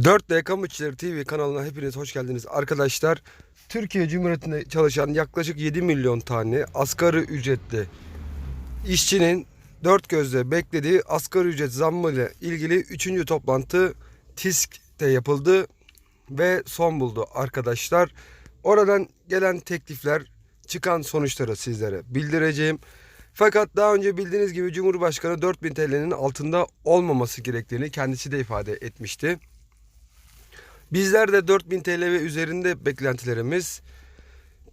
4D Kamu İşçileri TV kanalına hepiniz hoş geldiniz arkadaşlar. Türkiye Cumhuriyeti'nde çalışan yaklaşık 7 milyon tane asgari ücretli işçinin dört gözle beklediği asgari ücret zammı ile ilgili 3. toplantı TİSK'te yapıldı ve son buldu arkadaşlar. Oradan gelen teklifler, çıkan sonuçları sizlere bildireceğim. Fakat daha önce bildiğiniz gibi Cumhurbaşkanı 4000 TL'nin altında olmaması gerektiğini kendisi de ifade etmişti. Bizler de 4000 TL ve üzerinde beklentilerimiz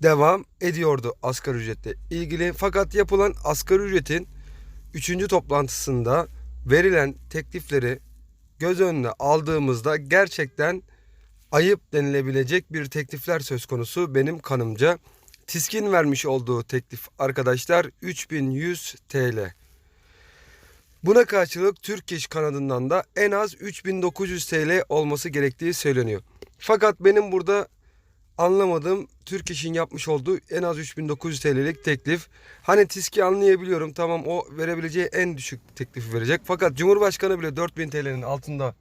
devam ediyordu asgari ücretle ilgili. Fakat yapılan asgari ücretin 3. toplantısında verilen teklifleri göz önüne aldığımızda gerçekten ayıp denilebilecek bir teklifler söz konusu benim kanımca. TİSK'in vermiş olduğu teklif arkadaşlar 3100 TL. Buna karşılık Türk İş kanadından da en az 3900 TL olması gerektiği söyleniyor. Fakat benim burada anlamadığım Türk İş'in yapmış olduğu en az 3900 TL'lik teklif. Hani TİSK'i anlayabiliyorum tamam o verebileceği en düşük teklifi verecek. Fakat Cumhurbaşkanı bile 4000 TL'nin altında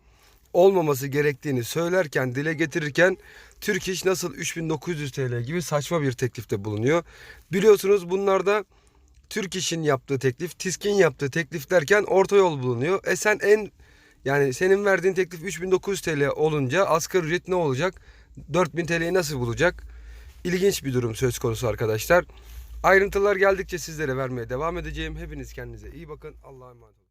olmaması gerektiğini söylerken, dile getirirken Türk İş nasıl 3900 TL gibi saçma bir teklifte bulunuyor. Biliyorsunuz bunlarda Türk İş'in yaptığı teklif, TİSK'in yaptığı teklif derken orta yol bulunuyor. E sen en yani senin verdiğin teklif 3900 TL olunca asgari ücret ne olacak? 4000 TL'yi nasıl bulacak? İlginç bir durum söz konusu arkadaşlar. Ayrıntılar geldikçe sizlere vermeye devam edeceğim. Hepiniz kendinize iyi bakın. Allah'a emanet olun.